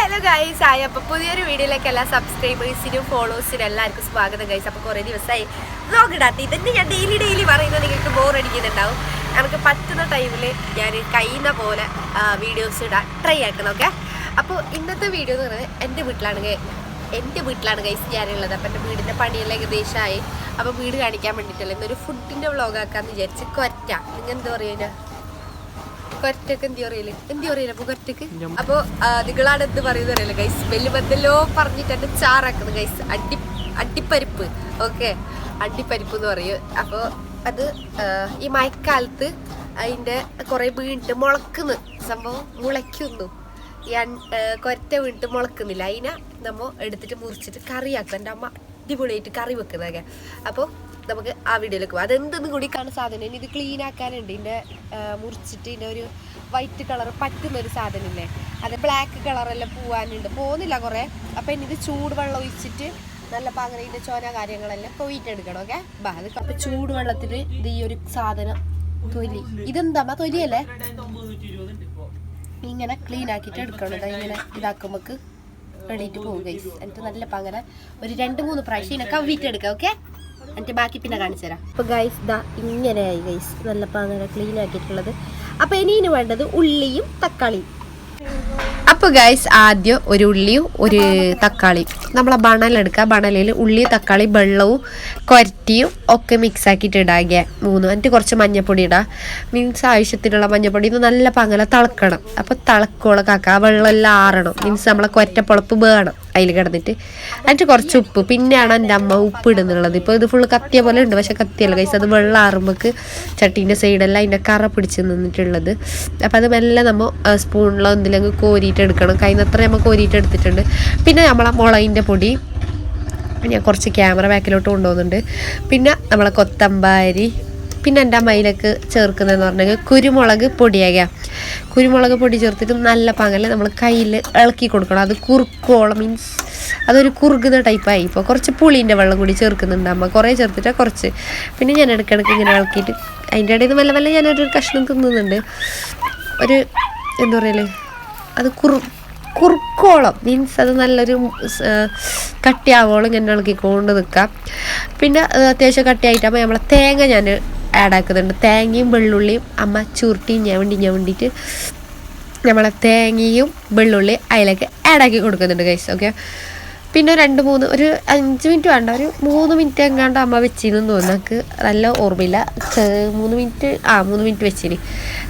Hello guys ആയി. അപ്പോൾ പുതിയൊരു വീഡിയോയിലേക്ക് എല്ലാ സബ്സ്ക്രൈബേഴ്സിനും ഫോളോവേഴ്സിനും എല്ലാവർക്കും സ്വാഗതം ഗൈസ് അപ്പോൾ കുറേ ദിവസമായി വ്ലോഗ് ഇടാത്ത ഇതന്നെ ഞാൻ ഡെയിലി ഡെയിലി പറയുന്നത് നിങ്ങൾക്ക് ബോർ അടിക്കുന്നുണ്ടാവും. നമുക്ക് പറ്റുന്ന ടൈമിൽ ഞാൻ കഴിയുന്ന പോലെ വീഡിയോസ് ഇടാൻ ട്രൈ ആക്കണം ഓക്കെ അപ്പോൾ ഇന്നത്തെ വീഡിയോ എന്ന് പറയുന്നത് എന്റെ വീട്ടിലാണ് എന്റെ വീട്ടിലാണ് ഗൈസ് ഞാനുള്ളത്. അപ്പം എന്റെ വീടിന്റെ പണിയെല്ലാം ഏകദേശമായി അപ്പോൾ വീട് കാണിക്കാൻ വേണ്ടിയിട്ടല്ലേ. ഇന്നൊരു ഫുഡിന്റെ വ്ലോഗ് ആക്കാമെന്ന് വിചാരിച്ച് കൊറ്റ നിങ്ങൾ എന്താ പറയുക കൊറ്റക്ക് എന്തി അറിയില്ല എന്തി അറിയില്ല അപ്പൊ അപ്പൊ നിങ്ങളാണ് എന്ത് പറയുന്നത് അറിയില്ല ഗൈസ് വലിയ ബന്ധല്ലോ പറഞ്ഞിട്ട് എന്നെ ചാറാക്കുന്നത് ഗൈസ് അടി അടിപ്പരിപ്പ്. ഓക്കെ അടിപ്പരിപ്പ് എന്ന് പറയും. അപ്പോൾ അത് ഈ മഴക്കാലത്ത് അതിന്റെ കുറേ വീണിട്ട് മുളക്കുന്നു. സംഭവം മുളയ്ക്കുന്നു. ഈ കൊരറ്റ വീണിട്ട് മുളക്കുന്നില്ല. അതിനെ നമ്മ എടുത്തിട്ട് മുറിച്ചിട്ട് കറിയാക്കും. എന്റെ അമ്മ അടിപൊളിയായിട്ട് കറി വെക്കുന്നതൊക്കെ. അപ്പോൾ നമുക്ക് ആ വീഡിയോയിലേക്ക് പോകാം അതെന്തെന്ന് കൂടി കാണുന്ന സാധനം ഇനി ഇത് ക്ലീൻ ആക്കാനുണ്ട്. ഇതിന്റെ മുറിച്ചിട്ട് ഇതിന്റെ ഒരു വൈറ്റ് കളർ പറ്റുന്ന ഒരു സാധനം ഇല്ലേ അത് ബ്ലാക്ക് കളറെല്ലാം പോവാനുണ്ട്. പോകുന്നില്ല കുറേ. അപ്പോൾ ഇനി ഇത് ചൂടുവെള്ളം ഒഴിച്ചിട്ട് നല്ല പാങ്ങനെ ഇതിന്റെ ചോന കാര്യങ്ങളെല്ലാം തൊയിട്ടെടുക്കണം ഓക്കെ ബാ അത് ചൂടുവെള്ളത്തിൽ ഇത് ഈ ഒരു സാധനം തൊലി. ഇതെന്താ? തൊലിയല്ലേ? ഇങ്ങനെ ക്ലീൻ ആക്കിയിട്ട് എടുക്കണം ഇങ്ങനെ ഇതാക്കുമ്പോൾ എണീറ്റ് ഗൈസ് എന്നിട്ട് നല്ല പകര ഒരു രണ്ട് മൂന്ന് പ്രാവശ്യം ഇതിനെ കവിയിട്ട് എടുക്കാം ഓക്കെ എന്നിട്ട് ബാക്കി പിന്നെ കാണിച്ചു തരാം. അപ്പോൾ ഗൈസ് ദാ ഇങ്ങനെയായി ഗൈസ് നല്ല പകര ക്ലീൻ ആക്കിയിട്ടുള്ളത്. അപ്പോൾ ഇനി വേണ്ടത് ഉള്ളിയും തക്കാളിയും. അപ്പോൾ ഗൈസ് ആദ്യം ഒരു ഉള്ളിയും ഒരു തക്കാളിയും നമ്മളെ ബണലെടുക്കുക ബണലിൽ ഉള്ളി തക്കാളി വെള്ളവും കൊരറ്റിയും ഒക്കെ മിക്സ് ആക്കിയിട്ട് ഇടാകിയ മൂന്ന് എന്നിട്ട് കുറച്ച് മഞ്ഞപ്പൊടി ഇടുക മീൻസ് ആവശ്യത്തിനുള്ള മഞ്ഞപ്പൊടി ഇത് നല്ല പങ്ങല തിളക്കണം. അപ്പോൾ തിളക്കോളം ആക്കുക ആ വെള്ളം എല്ലാം ആറണം. മീൻസ് നമ്മളെ കൊരറ്റപ്പുളപ്പ് വേണം. അതിൽ കിടന്നിട്ട്. എന്നിട്ട് കുറച്ച് ഉപ്പ്. പിന്നെയാണ് എന്റെ അമ്മ ഉപ്പ് ഇടുന്നുള്ളത് ഇപ്പോൾ ഇത് ഫുള്ള് കത്തിയ പോലെ ഉണ്ട്. പക്ഷെ കത്തിയല്ല കൈസ് അത് വെള്ളം ആറുമ്പോൾക്ക് ചട്ടീന്റെ സൈഡെല്ലാം അതിന്റെ കറ പിടിച്ച് നിന്നിട്ടുള്ളത്. അപ്പോൾ അത് മെല്ലെ നമ്മൾ സ്പൂണിലോ എന്തിലെങ്കിൽ കോരിയിട്ട് എടുക്കണം. കൈന്നത്ര നമ്മൾ കോരിയിട്ട് എടുത്തിട്ടുണ്ട്. പിന്നെ നമ്മളെ മുളകിന്റെ പൊടി. ഞാൻ കുറച്ച് ക്യാമറ ബാക്കിലോട്ട് കൊണ്ടുപോകുന്നുണ്ട്. പിന്നെ നമ്മളെ കൊത്തമ്പാരി. പിന്നെ എന്റെ അമ്മയിലേക്ക് ചേർക്കുന്നതെന്ന് പറഞ്ഞെങ്കിൽ കുരുമുളക് പൊടിയാകുക കുരുമുളക് പൊടി ചേർത്തിട്ട് നല്ല പകൽ നമ്മൾ കയ്യിൽ ഇളക്കി കൊടുക്കണം. അത് കുറുക്കോളം മീൻസ് അതൊരു കുറുകുന്ന ടൈപ്പായി ഇപ്പോൾ കുറച്ച് പുളീന്റെ വെള്ളം കൂടി ചേർക്കുന്നുണ്ട്. അമ്മ കുറേ ചേർത്തിട്ട് കുറച്ച്. പിന്നെ ഞാൻ ഇടയ്ക്കിടയ്ക്ക് ഇങ്ങനെ ഇളക്കിയിട്ട് അതിന്റെ ഇടയിൽ നിന്ന് മെല്ലെ ഞാനൊരു കഷ്ണം തിന്നുന്നുണ്ട്. ഒരു എന്താ പറയൽ? അത് കുറു കുറുക്കോളം മീൻസ് അത് നല്ലൊരു കട്ടിയാവോളം ഇങ്ങനെ ഇളക്കിക്കൊണ്ട് നിൽക്കാം പിന്നെ അത് അത്യാവശ്യം കട്ടിയായിട്ടാകുമ്പോൾ നമ്മളെ തേങ്ങ ഞാൻ ആഡ് ആക്കുന്നുണ്ട്. തേങ്ങയും വെള്ളുള്ളിയും അമ്മ ചുരുട്ടിയും ഞാൻ വേണ്ടി ഞാൻ വേണ്ടിയിട്ട് നമ്മളെ തേങ്ങയും വെള്ളുള്ളി അതിലേക്ക് ആക്കി കൊടുക്കുന്നുണ്ട് ഗൈസ് ഓക്കെ പിന്നെ രണ്ട് മൂന്ന് ഒരു അഞ്ച് മിനിറ്റ് വേണ്ട ഒരു മൂന്ന് മിനിറ്റ് എങ്ങാണ്ട് അമ്മ വെച്ചിരുന്നു തോന്നുന്നു. എനിക്ക് നല്ല ഓർമ്മയില്ല. മൂന്ന് മിനിറ്റ് ആ മൂന്ന് മിനിറ്റ് വെച്ചിന്.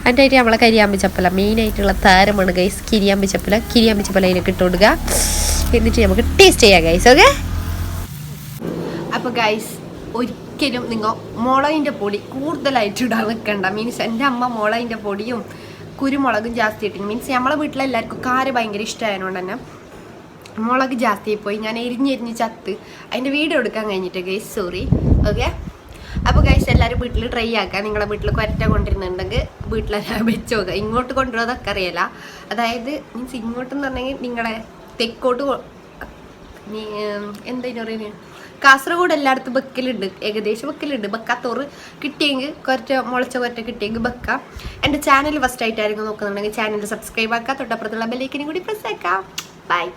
അതിന്റെ ആയിട്ട് നമ്മളെ കരിയാമ്പിച്ചപ്പല മെയിനായിട്ടുള്ള താരമാണ് ഗൈസ് കിരിയാമ്പിച്ചപ്പല കിരിയാമ്പിച്ചപ്പല അതിലേക്ക് ഇട്ട് കൊടുക്കുക. എന്നിട്ട് നമുക്ക് ടേസ്റ്റ് ചെയ്യാം ഗൈസ് ഓക്കെ അപ്പോൾ ഗൈസ് ഒരിക്കലും നിങ്ങൾ മുളകിന്റെ പൊടി കൂടുതലായിട്ട് ഇടാൻ നിൽക്കണ്ട. മീൻസ് എന്റെ അമ്മ മുളകിന്റെ പൊടിയും കുരുമുളകും ജാസ്തി ഇട്ടിന്. മീൻസ് നമ്മളെ വീട്ടിലെല്ലാവർക്കും കാര് ഭയങ്കര ഇഷ്ടമായതുകൊണ്ട് തന്നെ മുളക് ജാസ്തി പോയി. ഞാൻ എരിഞ്ഞെരിഞ്ഞ് ചത്ത്. അതിന്റെ വീട് എടുക്കാൻ കഴിഞ്ഞിട്ട് ഗൈസ് സോറി ഓക്കെ അപ്പോൾ ഗൈസ് എല്ലാവരും വീട്ടിൽ ട്രൈ ആക്കുക. നിങ്ങളെ വീട്ടിൽ കൊരറ്റ കൊണ്ടിരുന്നുണ്ടെങ്കിൽ വീട്ടിലെല്ലാം വെച്ച് നോക്കുക. ഇങ്ങോട്ട് കൊണ്ടുവരുന്നതൊക്കെ അറിയില്ല. അതായത് മീൻസ് ഇങ്ങോട്ടെന്ന് പറഞ്ഞെങ്കിൽ നിങ്ങളെ തെക്കോട്ട് കൊ- നീ എന്താ പറയുന്നത് കാസർഗോഡ് എല്ലായിടത്തും ബക്കിലുണ്ട്. ഏകദേശം ബക്കിലുണ്ട്. ബക്കാത്തോറ് കിട്ടിയെങ്കിൽ കുറച്ച് മുളച്ച കുറച്ച് കിട്ടിയെങ്കിൽ ബക്ക. എന്റെ ചാനൽ ഫസ്റ്റ് ആയിട്ടായിരിക്കും നോക്കുന്നുണ്ടെങ്കിൽ ചാനൽ സബ്സ്ക്രൈബ് ആക്കാം തൊട്ടപ്പുറത്തുള്ള ബെല്ലൈക്കനും കൂടി പ്രസ് ആക്കാം ബൈ